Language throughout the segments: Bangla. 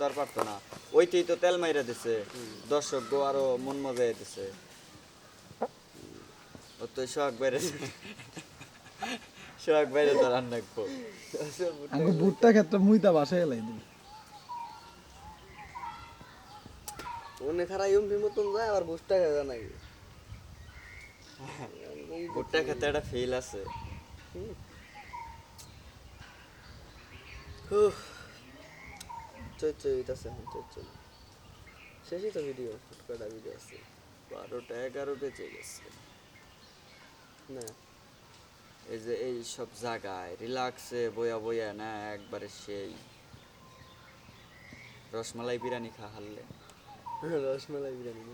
তার পারতো না। ওইটাই তো তেল মাইরা দিছে। দর্শক গো আরও মন মজাই দিছে। ও তো শখ বাইরে শখ বাইরে তো রান্না করব আঙ্গু ভুট্টা ক্ষেত্রে মুইতা বাসায় এলাই অনেক খারাপ এমপি মতন যায় আবার বুঝটা খেয়ে নাকি? ভুট্টা খেতে একটা ফিল আছে। চই চই এটা এখন চই চই শেষই তো ভিডিও ফুটকাটা ভিডিও আছে বারোটা এগারো বেজে গেছে না এই যে এই সব জায়গায় রিল্যাক্সে বইয়া বইয়া না একবারে সেই রসমালাই বিরিয়ানি খা হারলে রসমালাই বিরিয়ানি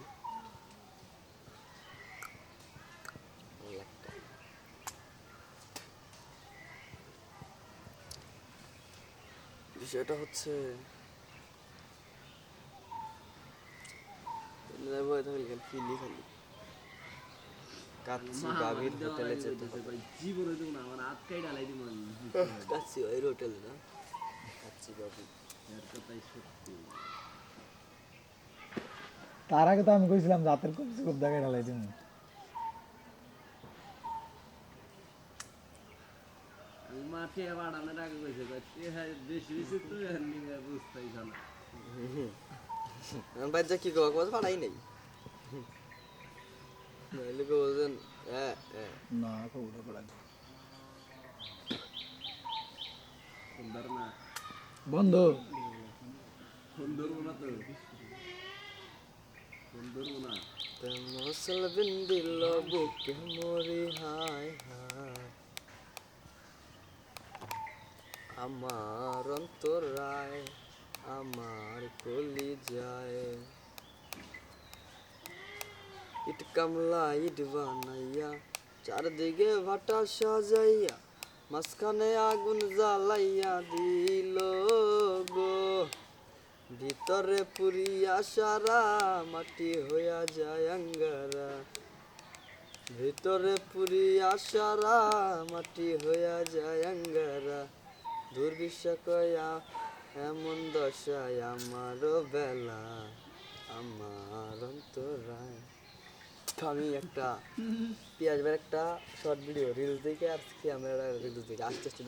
বিষয়টা হচ্ছে ভয় থাকলে খালি? কাচ্চি গাভীর হোটেলে যেতে হবে। জীবনে দেবো না আমার আটকাই ডালাই দিব কাচ্ছি ওই হোটেলে না? কাচ্চি গাভী এর কথাই সত্যি। তার আগে তো আমি কইছিলাম জাতের কবজি খুব দেখায় ঢালাই দিন মাঠে বাড়ানোর আগে কইছে হ্যাঁ বেশি বেশি তো নিয়ে বুঝতেই না আমার বাচ্চা কি কবা কবা পাড়াই নেই। নাইলে হ্যাঁ না অন্তরায় আমার কলি যায় ইট কামলা, ইট বানাইয়া, চারদিকে ভাটা সাজাইয়া, মাঝখানে আগুন জ্বালাইয়া দিল গো। ভিতরে পুরিয়া সারা, মাটি হইয়া যায় আঙ্গারা। ভিতরে পুরিয়া সারা, মাটি হইয়া যায় আঙ্গারা। দুর্বিশ্বা কয়া এমন দশায় আমারও বেলা আমার অন্তরায় তো আমি একটা পেঁয়াজ একটা শর্ট ভিডিও রিলস দেখে আর ক্যামেরা রিলস দেখে আস্তে আস্তে